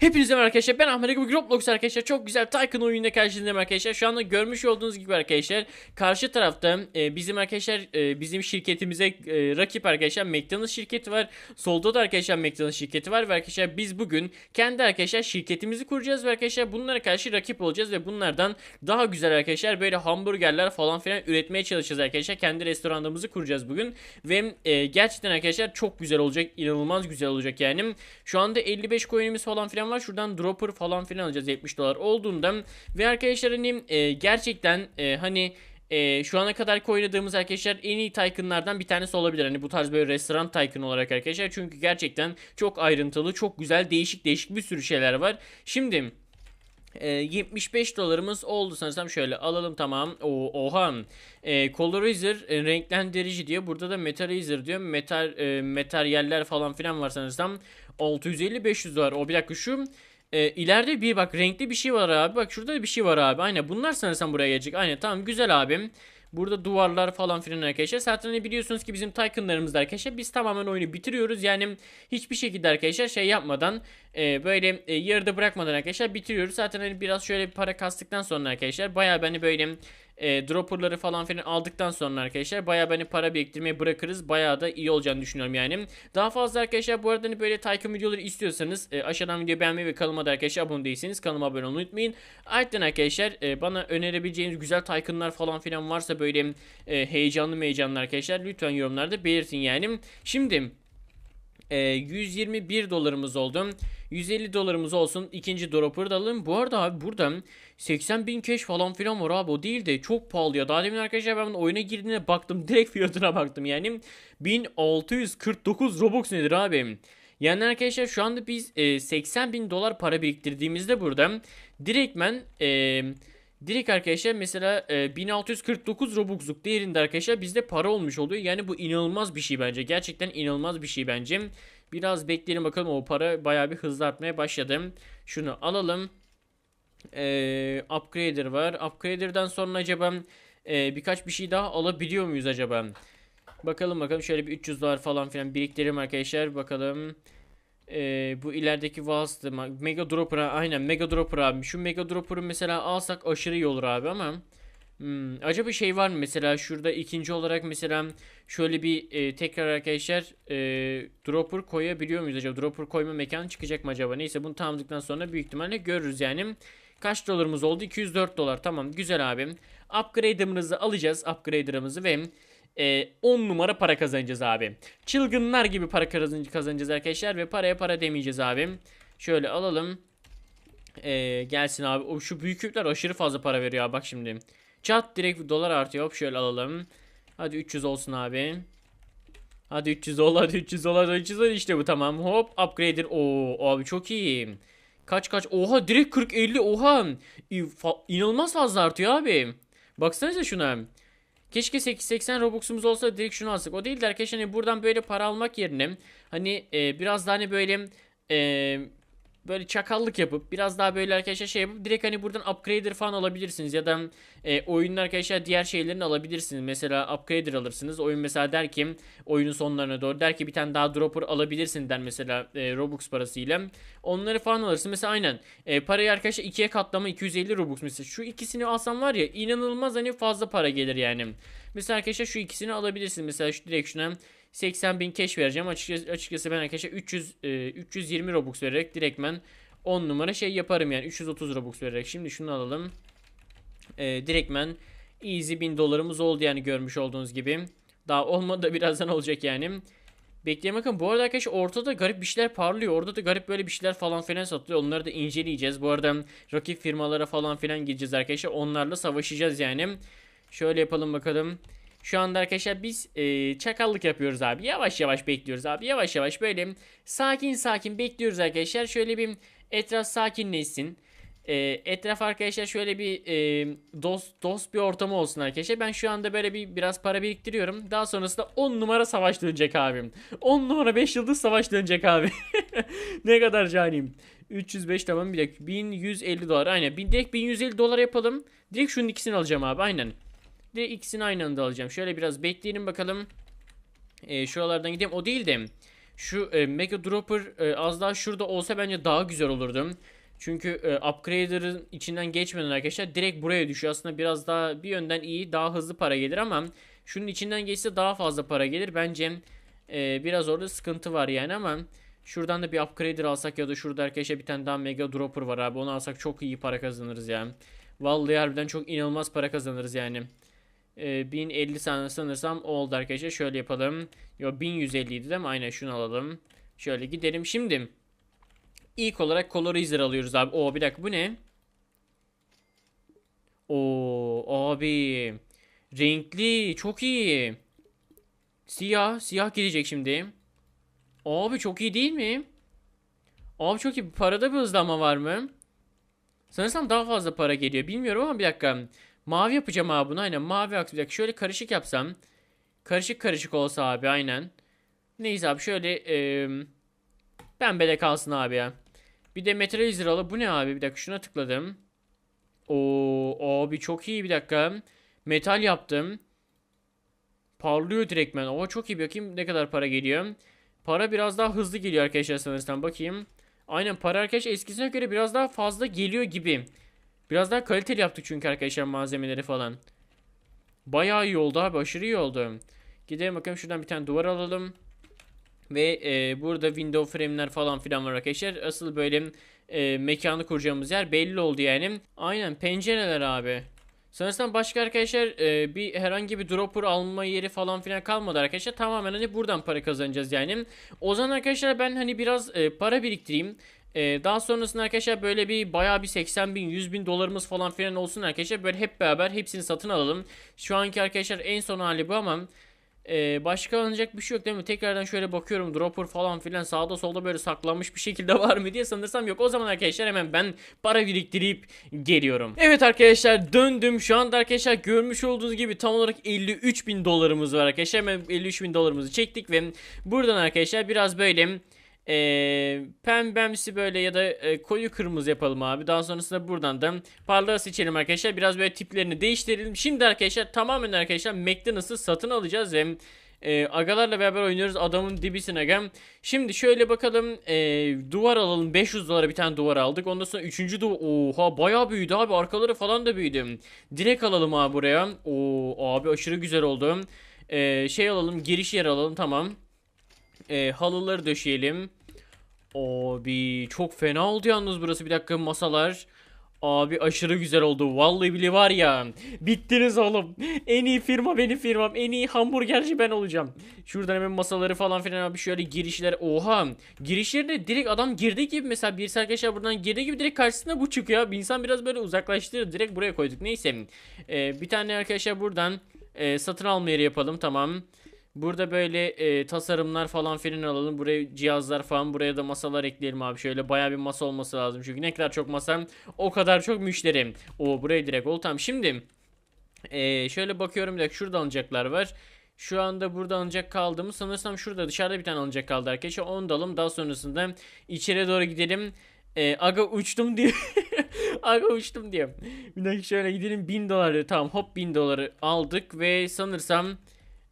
Hepinize merhaba arkadaşlar. Ben Ahmet Akın Roblox arkadaşlar. Çok güzel Tycoon oyununda karşınızdayım arkadaşlar. Şu anda görmüş olduğunuz gibi arkadaşlar karşı tarafta e, bizim arkadaşlar e, bizim şirketimize e, rakip arkadaşlar McDonald's şirketi var. Solda da arkadaşlar McDonald's şirketi var ve arkadaşlar biz bugün kendi arkadaşlar şirketimizi kuracağız ve arkadaşlar bunlara karşı rakip olacağız ve bunlardan daha güzel arkadaşlar böyle hamburgerler falan filan üretmeye çalışacağız arkadaşlar. Kendi restoranımızı kuracağız bugün ve e, gerçekten arkadaşlar çok güzel olacak inanılmaz güzel olacak yani. Şu anda 55 coin'imiz falan filan var. Şuradan dropper falan filan alacağız 70 dolar olduğunda. Ve arkadaşlar hani e, gerçekten e, hani e, şu ana kadar oynadığımız arkadaşlar en iyi Tycoon'lardan bir tanesi olabilir. Hani bu tarz böyle restoran Tycoon olarak arkadaşlar. Çünkü gerçekten çok ayrıntılı, çok güzel, değişik değişik bir sürü şeyler var. Şimdi e, 75 dolarımız oldu sanırsam şöyle alalım tamam. O, oha. E, colorizer e, renklendirici diyor. Burada da metalizer diyor. Metal e, materyaller falan filan var sanırsam. 650 500 dolar. O bir dakika şu e, ileride bir bak renkli bir şey var abi. Bak şurada da bir şey var abi. Aynen bunlar sanırsam buraya gelecek. Aynen tamam güzel abim. Burada duvarlar falan filan arkadaşlar. Zaten biliyorsunuz ki bizim Tycoon'larımızda arkadaşlar biz tamamen oyunu bitiriyoruz. Yani hiçbir şekilde arkadaşlar şey yapmadan e, böyle e, yarıda bırakmadan arkadaşlar bitiriyoruz. Zaten hani biraz şöyle bir para kastıktan sonra arkadaşlar bayağı beni böyle e, dropperları falan filan aldıktan sonra arkadaşlar bayağı beni para biriktirmeye bırakırız. Bayağı da iyi olacağını düşünüyorum yani. Daha fazla arkadaşlar bu arada hani böyle Tycoon videoları istiyorsanız e, aşağıdan video beğenmeyi ve kanalıma da arkadaşlar abone değilseniz kanalıma abone olmayı unutmayın. Ayrıca arkadaşlar e, bana önerebileceğiniz güzel Tycoon'lar falan filan varsa böyle e, heyecanlı heyecanlı arkadaşlar lütfen yorumlarda belirtin yani. Şimdi e, 121 dolarımız oldu. 150 dolarımız olsun. İkinci dropper'ı da alalım. Bu arada abi burada 80 bin cash falan filan var abi. O değil de çok pahalı ya. Daha demin arkadaşlar ben oyuna girdiğine baktım. Direkt fiyatına baktım yani. 1649 Robux nedir abi? Yani arkadaşlar şu anda biz e, 80 bin dolar para biriktirdiğimizde burada direktmen e, direkt arkadaşlar mesela e, 1649 Robux'luk değerinde arkadaşlar bizde para olmuş oluyor. Yani bu inanılmaz bir şey bence. Gerçekten inanılmaz bir şey bence. Biraz bekleyelim bakalım o para bayağı bir hızlı artmaya başladı. Şunu alalım. Ee, upgrader var. Upgrader'dan sonra acaba e, birkaç bir şey daha alabiliyor muyuz acaba? Bakalım bakalım şöyle bir 300 dolar falan filan biriktirelim arkadaşlar. Bakalım. Ee, bu ilerideki Vals'tı. Mega Dropper aynen Mega Dropper abi. Şu Mega Dropper'ı mesela alsak aşırı iyi olur abi ama. Hmm, acaba şey var mı mesela şurada ikinci olarak mesela şöyle bir e, tekrar arkadaşlar e, dropper koyabiliyor muyuz acaba? Dropper koyma mekanı çıkacak mı acaba? Neyse bunu tamamladıktan sonra büyük ihtimalle görürüz yani. Kaç dolarımız oldu? 204 dolar. Tamam güzel abim. Upgrader'ımızı alacağız. Upgrader'ımızı ve e, 10 numara para kazanacağız abi. Çılgınlar gibi para kazanacağız arkadaşlar ve paraya para demeyeceğiz abim. Şöyle alalım. E, gelsin abi. O şu büyük yükler aşırı fazla para veriyor abi bak şimdi. Çat direkt dolar artıyor. Hop şöyle alalım. Hadi 300 olsun abi. Hadi 300 dolar, hadi 300 dolar, 300 dolar işte bu tamam. Hop upgrader. Oo abi çok iyi. Kaç kaç? Oha direkt 40 50 oha. İnanılmaz fazla artıyor abi. Baksanıza şuna. Keşke 880 Robux'umuz olsa direkt şunu alsak. O değil de hani buradan böyle para almak yerine hani e, biraz daha hani böyle e, böyle çakallık yapıp biraz daha böyle arkadaşlar şey yapıp direkt hani buradan upgrader falan alabilirsiniz ya da e, oyunun arkadaşlar diğer şeylerini alabilirsiniz. Mesela upgrader alırsınız. Oyun mesela der ki oyunun sonlarına doğru der ki bir tane daha dropper alabilirsin der mesela e, Robux parasıyla. Onları falan alırsın. Mesela aynen e, parayı arkadaşlar ikiye katlama 250 Robux mesela. Şu ikisini alsam var ya inanılmaz hani fazla para gelir yani. Mesela arkadaşlar şu ikisini alabilirsin. Mesela şu direkt şuna 80 bin cash vereceğim. Açıkçası, açıkçası ben arkadaşlar 300 e, 320 Robux vererek direktmen 10 numara şey yaparım yani 330 Robux vererek. Şimdi şunu alalım. E, direktmen easy 1000 dolarımız oldu yani görmüş olduğunuz gibi. Daha olmadı da birazdan olacak yani. Bekleyin bakın bu arada arkadaşlar ortada garip bir şeyler parlıyor. Orada da garip böyle bir şeyler falan filan satılıyor. Onları da inceleyeceğiz. Bu arada rakip firmalara falan filan gideceğiz arkadaşlar. Onlarla savaşacağız yani. Şöyle yapalım bakalım. Şu anda arkadaşlar biz e, çakallık yapıyoruz abi. Yavaş yavaş bekliyoruz abi. Yavaş yavaş böyle sakin sakin bekliyoruz arkadaşlar. Şöyle bir etraf sakinleşsin. E, etraf arkadaşlar şöyle bir e, dost dost bir ortamı olsun arkadaşlar. Ben şu anda böyle bir biraz para biriktiriyorum. Daha sonrasında 10 numara savaş dönecek abim. 10 numara 5 yıldız savaş dönecek abi. ne kadar caniyim. 305 tamam bir dakika. 1150 dolar aynen. Direkt 1150 dolar yapalım. Direkt şunun ikisini alacağım abi aynen. Direkt ikisini aynı anda alacağım. Şöyle biraz bekleyelim bakalım. Ee, şuralardan gideyim. O değil de Şu e, Mega Dropper e, az daha şurada olsa bence daha güzel olurdu. Çünkü e, Upgrader'ın içinden geçmeden arkadaşlar direkt buraya düşüyor. Aslında biraz daha bir yönden iyi, daha hızlı para gelir ama şunun içinden geçse daha fazla para gelir. Bence e, biraz orada sıkıntı var yani ama şuradan da bir Upgrader alsak ya da şurada arkadaşlar bir tane daha Mega Dropper var abi. Onu alsak çok iyi para kazanırız yani. Vallahi harbiden çok inanılmaz para kazanırız yani. E, 1050 saniye sanırsam oldu arkadaşlar. Şöyle yapalım. Yo 1150 idi değil mi? Aynen şunu alalım. Şöyle gidelim. Şimdi ilk olarak Colorizer alıyoruz abi. Oo bir dakika bu ne? Oo abi. Renkli. Çok iyi. Siyah. Siyah gidecek şimdi. Abi çok iyi değil mi? Abi çok iyi. Parada bir hızlanma var mı? Sanırsam daha fazla para geliyor. Bilmiyorum ama bir dakika. Mavi yapacağım abi bunu. Aynen mavi dakika şöyle karışık yapsam. Karışık karışık olsa abi aynen. Neyse abi şöyle e, pembe de kalsın abi ya. Bir de Metal alıp bu ne abi? Bir dakika şuna tıkladım. Oo abi çok iyi bir dakika. Metal yaptım. Parlıyor direktmen. Oo çok iyi bakayım ne kadar para geliyor. Para biraz daha hızlı geliyor arkadaşlar sanırsam bakayım. Aynen para arkadaşlar eskisine göre biraz daha fazla geliyor gibi. Biraz daha kaliteli yaptık çünkü arkadaşlar malzemeleri falan. Bayağı iyi oldu abi aşırı iyi oldu. Gidelim bakalım şuradan bir tane duvar alalım. Ve e, burada window frame'ler falan filan var arkadaşlar. Asıl böyle e, mekanı kuracağımız yer belli oldu yani. Aynen pencereler abi. Sanırsam başka arkadaşlar e, bir herhangi bir dropper alma yeri falan filan kalmadı arkadaşlar. Tamamen hani buradan para kazanacağız yani. O zaman arkadaşlar ben hani biraz e, para biriktireyim. E, daha sonrasında arkadaşlar böyle bir bayağı bir 80 bin 100 bin dolarımız falan filan olsun arkadaşlar. Böyle hep beraber hepsini satın alalım. Şu anki arkadaşlar en son hali bu ama ee, başka alınacak bir şey yok değil mi? Tekrardan şöyle bakıyorum dropper falan filan sağda solda böyle saklanmış bir şekilde var mı diye sanırsam yok. O zaman arkadaşlar hemen ben para biriktirip geliyorum. Evet arkadaşlar döndüm. Şu anda arkadaşlar görmüş olduğunuz gibi tam olarak 53 bin dolarımız var arkadaşlar. Hemen 53 bin dolarımızı çektik ve buradan arkadaşlar biraz böyle e, pembemsi böyle ya da e, koyu kırmızı yapalım abi. Daha sonrasında buradan da parlağı seçelim arkadaşlar. Biraz böyle tiplerini değiştirelim. Şimdi arkadaşlar tamamen arkadaşlar McDonald's'ı satın alacağız ve e, agalarla beraber oynuyoruz adamın dibisin agam. Şimdi şöyle bakalım e, duvar alalım 500 dolara bir tane duvar aldık. Ondan sonra 3. duvar oha bayağı büyüdü abi arkaları falan da büyüdü. Direkt alalım abi buraya. Oo abi aşırı güzel oldu. E, şey alalım giriş yer alalım tamam. E, halıları döşeyelim. Abi çok fena oldu yalnız burası. Bir dakika masalar. Abi aşırı güzel oldu. Vallahi bile var ya. Bittiniz oğlum. En iyi firma benim firmam. En iyi hamburgerci ben olacağım. Şuradan hemen masaları falan filan abi şöyle girişler. Oha. Girişlerine direkt adam girdiği gibi mesela birisi arkadaşlar buradan girdiği gibi direkt karşısına bu çıkıyor. Bir insan biraz böyle uzaklaştırır. Direkt buraya koyduk. Neyse. Ee, bir tane arkadaşlar buradan e, satın alma yeri yapalım. Tamam. Burada böyle e, tasarımlar falan filan alalım. Buraya cihazlar falan buraya da masalar ekleyelim abi. Şöyle baya bir masa olması lazım. Çünkü ne kadar çok masam o kadar çok müşterim. O buraya direkt oldu. Tamam şimdi e, şöyle bakıyorum bir dakika şurada alınacaklar var. Şu anda burada alınacak kaldığımı sanırsam şurada dışarıda bir tane alınacak kaldı arkadaşlar. Onu da alalım. Daha sonrasında içeri doğru gidelim. E, aga uçtum diye. aga uçtum diye. Bir dakika şöyle gidelim 1000 doları. Tamam hop 1000 doları aldık ve sanırsam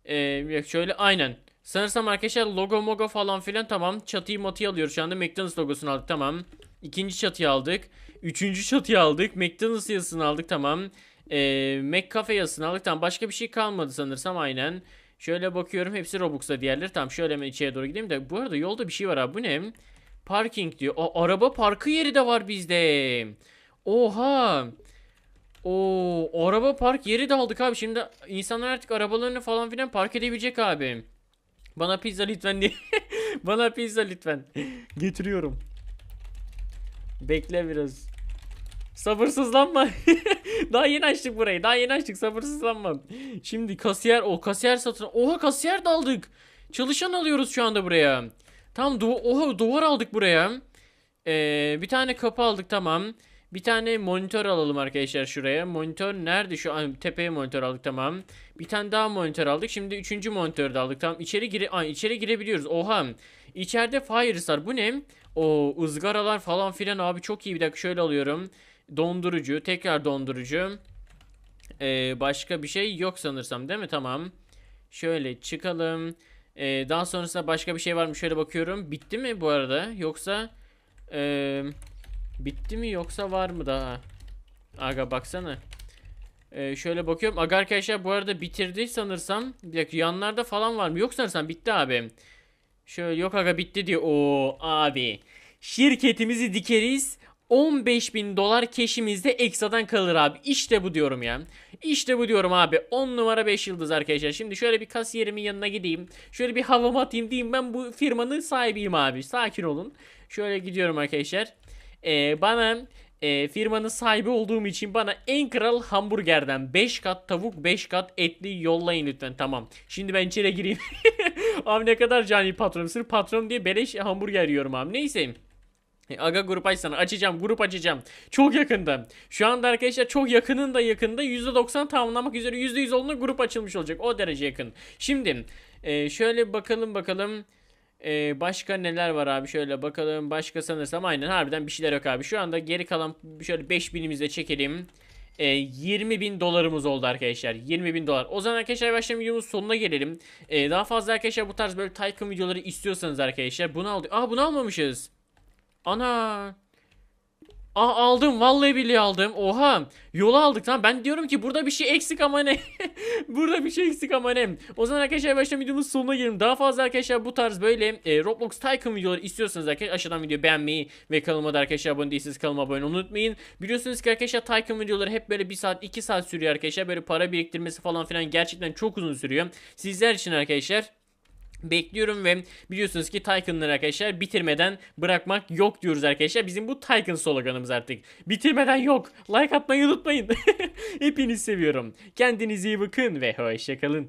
ee, şöyle aynen. Sanırsam arkadaşlar logo mogo falan filan tamam. Çatıyı matıyı alıyoruz şu anda. McDonald's logosunu aldık tamam. İkinci çatıyı aldık. Üçüncü çatıyı aldık. McDonald's yazısını aldık tamam. Ee, McCafe yazısını aldık tamam. Başka bir şey kalmadı sanırsam aynen. Şöyle bakıyorum hepsi Robux'ta diğerleri. Tamam şöyle hemen içeri doğru gideyim de. Bu arada yolda bir şey var abi. Bu ne? Parking diyor. O araba parkı yeri de var bizde. Oha. Oo, araba park yeri de aldık abi. Şimdi insanlar artık arabalarını falan filan park edebilecek abi. Bana pizza lütfen diye. Bana pizza lütfen. Getiriyorum. Bekle biraz. Sabırsızlanma. daha yeni açtık burayı. Daha yeni açtık. Sabırsızlanma. Şimdi kasiyer o kasiyer satın. Oha kasiyer de aldık. Çalışan alıyoruz şu anda buraya. Tamam du oha duvar aldık buraya. Ee, bir tane kapı aldık tamam. Bir tane monitör alalım arkadaşlar şuraya. Monitör nerede şu an tepeye monitör aldık tamam. Bir tane daha monitör aldık. Şimdi üçüncü monitörü de aldık. Tamam içeri gire Ay, içeri girebiliyoruz. Oha. İçeride Firestar. Bu ne? O ızgaralar falan filan abi çok iyi. Bir dakika şöyle alıyorum. Dondurucu. Tekrar dondurucu. Ee, başka bir şey yok sanırsam değil mi? Tamam. Şöyle çıkalım. Ee, daha sonrasında başka bir şey var mı? Şöyle bakıyorum. Bitti mi bu arada? Yoksa ee, bitti mi yoksa var mı daha? Aga baksana. Ee, şöyle bakıyorum. Aga arkadaşlar bu arada bitirdi sanırsam. Bir dakika yanlarda falan var mı? Yok sanırsam bitti abi. Şöyle yok aga bitti diyor. Oo abi. Şirketimizi dikeriz. 15 bin dolar keşimizde ekstradan kalır abi. İşte bu diyorum ya. İşte bu diyorum abi. 10 numara 5 yıldız arkadaşlar. Şimdi şöyle bir kasiyerimin yanına gideyim. Şöyle bir havamı atayım diyeyim. Ben bu firmanın sahibiyim abi. Sakin olun. Şöyle gidiyorum arkadaşlar. Ee, bana e, firmanın sahibi olduğum için bana en kral hamburgerden 5 kat tavuk 5 kat etli yollayın lütfen. Tamam. Şimdi ben içeri gireyim. abi ne kadar cani patron. Sırf patron diye beleş hamburger yiyorum abi. Neyse. E, Aga grup açsana açacağım grup açacağım çok yakında şu anda arkadaşlar çok yakının da yakında %90 tamamlamak üzere %100 olduğunda grup açılmış olacak o derece yakın şimdi e, şöyle bakalım bakalım E, başka neler var abi? Şöyle bakalım. Başka sanırsam aynen. Harbiden bir şeyler yok abi. Şu anda geri kalan şöyle 5000'imizi de çekelim. E, 20 bin dolarımız oldu arkadaşlar. 20 bin dolar. O zaman arkadaşlar yavaştan videomuz sonuna gelelim. E, daha fazla arkadaşlar bu tarz böyle Tycoon videoları istiyorsanız arkadaşlar bunu aldık. Aa bunu almamışız. Ana. Aa aldım vallahi billahi aldım. Oha. Yola aldık tamam. Ben diyorum ki burada bir şey eksik ama ne? burada bir şey eksik ama ne? O zaman arkadaşlar baştan videomuzun sonuna gelelim. Daha fazla arkadaşlar bu tarz böyle e, Roblox Tycoon videoları istiyorsanız arkadaşlar aşağıdan video beğenmeyi ve kanalıma da arkadaşlar abone değilseniz kanalıma abone olmayı unutmayın. Biliyorsunuz ki arkadaşlar Tycoon videoları hep böyle 1 saat 2 saat sürüyor arkadaşlar. Böyle para biriktirmesi falan filan gerçekten çok uzun sürüyor. Sizler için arkadaşlar Bekliyorum ve biliyorsunuz ki Tycoon'ları arkadaşlar bitirmeden bırakmak yok diyoruz arkadaşlar. Bizim bu Tycoon sloganımız artık. Bitirmeden yok. Like atmayı unutmayın. Hepinizi seviyorum. Kendinize iyi bakın ve hoşçakalın.